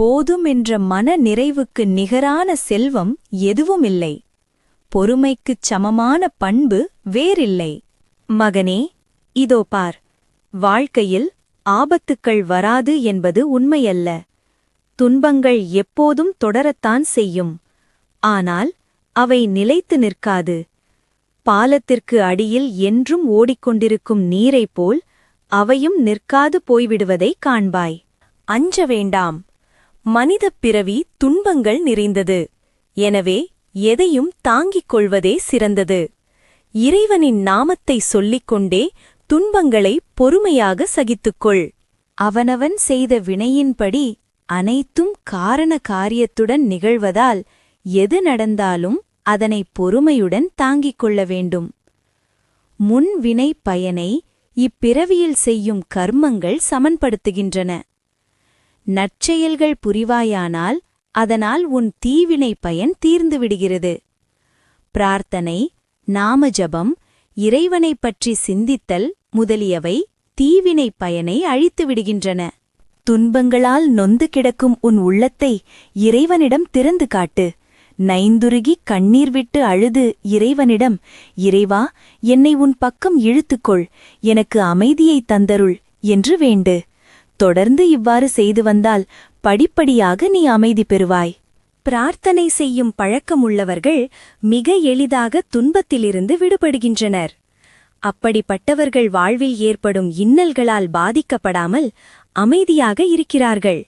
போதும் என்ற மன நிறைவுக்கு நிகரான செல்வம் எதுவுமில்லை. பொறுமைக்குச் சமமான பண்பு வேறில்லை. மகனே இதோ பார் வாழ்க்கையில் ஆபத்துக்கள் வராது என்பது உண்மையல்ல. துன்பங்கள் எப்போதும் தொடரத்தான் செய்யும். ஆனால் அவை நிலைத்து நிற்காது. பாலத்திற்கு அடியில் என்றும் ஓடிக்கொண்டிருக்கும் நீரைப் போல் அவையும் நிற்காது போய்விடுவதைக் காண்பாய். அஞ்ச வேண்டாம். மனிதப் பிறவி துன்பங்கள் நிறைந்தது. எனவே எதையும் தாங்கிக் கொள்வதே சிறந்தது. இறைவனின் நாமத்தை சொல்லிக் கொண்டே துன்பங்களை பொறுமையாக சகித்துக்கொள். அவனவன் செய்த வினையின்படி அனைத்தும் காரண காரியத்துடன் நிகழ்வதால் எது நடந்தாலும் அதனை பொறுமையுடன் தாங்கிக் கொள்ள வேண்டும். முன் வினை பயனை இப்பிறவியில் செய்யும் கர்மங்கள் சமன்படுத்துகின்றன. நற்செயல்கள் புரிவாயானால் அதனால் உன் தீவினை பயன் தீர்ந்துவிடுகிறது. பிரார்த்தனை நாமஜபம் இறைவனைப் பற்றி சிந்தித்தல் முதலியவை தீவினை பயனை அழித்து விடுகின்றன துன்பங்களால் நொந்து கிடக்கும் உன் உள்ளத்தை இறைவனிடம் திறந்து காட்டு. நைந்துருகி கண்ணீர் விட்டு அழுது இறைவனிடம் இறைவா என்னை உன் பக்கம் இழுத்துக்கொள் எனக்கு அமைதியைத் தந்தருள் என்று வேண்டு. தொடர்ந்து இவ்வாறு செய்து வந்தால் படிப்படியாக நீ அமைதி பெறுவாய். பிரார்த்தனை செய்யும் பழக்கமுள்ளவர்கள் மிக எளிதாக துன்பத்திலிருந்து விடுபடுகின்றனர். அப்படிப்பட்டவர்கள் வாழ்வில் ஏற்படும் இன்னல்களால் பாதிக்கப்படாமல் அமைதியாக இருக்கிறார்கள்.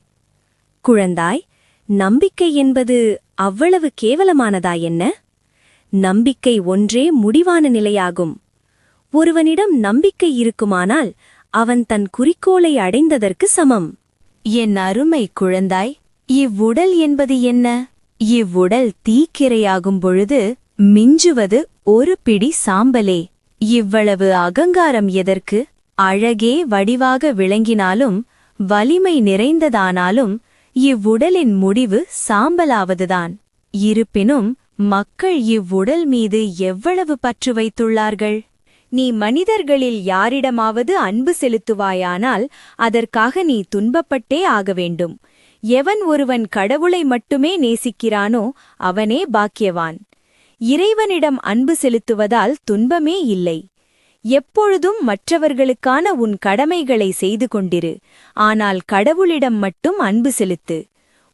குழந்தாய் நம்பிக்கை என்பது அவ்வளவு கேவலமானதா என்ன? நம்பிக்கை ஒன்றே முடிவான நிலையாகும். ஒருவனிடம் நம்பிக்கை இருக்குமானால் அவன் தன் குறிக்கோளை அடைந்ததற்கு சமம். என் அருமை குழந்தாய் இவ்வுடல் என்பது என்ன? இவ்வுடல் தீக்கிரையாகும் பொழுது மிஞ்சுவது ஒரு பிடி சாம்பலே. இவ்வளவு அகங்காரம் எதற்கு? அழகே வடிவாக விளங்கினாலும் வலிமை நிறைந்ததானாலும் இவ்வுடலின் முடிவு சாம்பலாவதுதான். இருப்பினும் மக்கள் இவ்வுடல் மீது எவ்வளவு பற்று வைத்துள்ளார்கள்? நீ மனிதர்களில் யாரிடமாவது அன்பு செலுத்துவாயானால் அதற்காக நீ துன்பப்பட்டே ஆக வேண்டும். எவன் ஒருவன் கடவுளை மட்டுமே நேசிக்கிறானோ அவனே பாக்கியவான். இறைவனிடம் அன்பு செலுத்துவதால் துன்பமே இல்லை. எப்பொழுதும் மற்றவர்களுக்கான உன் கடமைகளை செய்து கொண்டிரு. ஆனால் கடவுளிடம் மட்டும் அன்பு செலுத்து.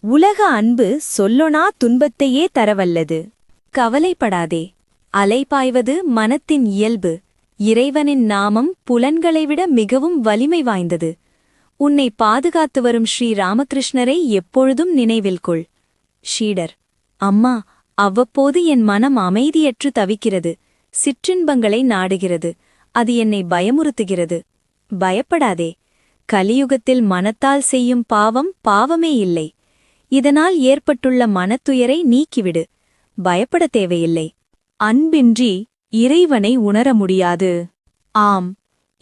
உலக அன்பு சொல்லொனா துன்பத்தையே தரவல்லது. கவலைப்படாதே. அலைபாய்வது மனத்தின் இயல்பு. இறைவனின் நாமம் புலன்களை விட மிகவும் வலிமை வாய்ந்தது. உன்னை பாதுகாத்து வரும் ஸ்ரீ ராமகிருஷ்ணரை எப்பொழுதும் நினைவில் கொள். ஷீடர் அம்மா அவ்வப்போது என் மனம் அமைதியற்று தவிக்கிறது. சிற்றின்பங்களை நாடுகிறது. அது என்னை பயமுறுத்துகிறது. பயப்படாதே. கலியுகத்தில் மனத்தால் செய்யும் பாவம் பாவமே இல்லை. இதனால் ஏற்பட்டுள்ள மனத்துயரை நீக்கிவிடு. பயப்பட தேவையில்லை. அன்பின்றி இறைவனை உணர முடியாது. ஆம்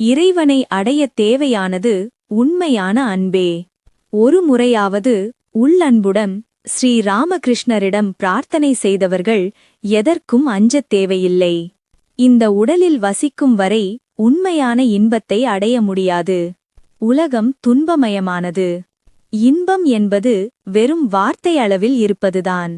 இறைவனை அடைய தேவையானது உண்மையான அன்பே. ஒரு முறையாவது உள்ளன்புடன் ஸ்ரீ ராமகிருஷ்ணரிடம் பிரார்த்தனை செய்தவர்கள் எதற்கும் அஞ்சத் தேவையில்லை. இந்த உடலில் வசிக்கும் வரை உண்மையான இன்பத்தை அடைய முடியாது. உலகம் துன்பமயமானது. இன்பம் என்பது வெறும் வார்த்தை அளவில் இருப்பதுதான்.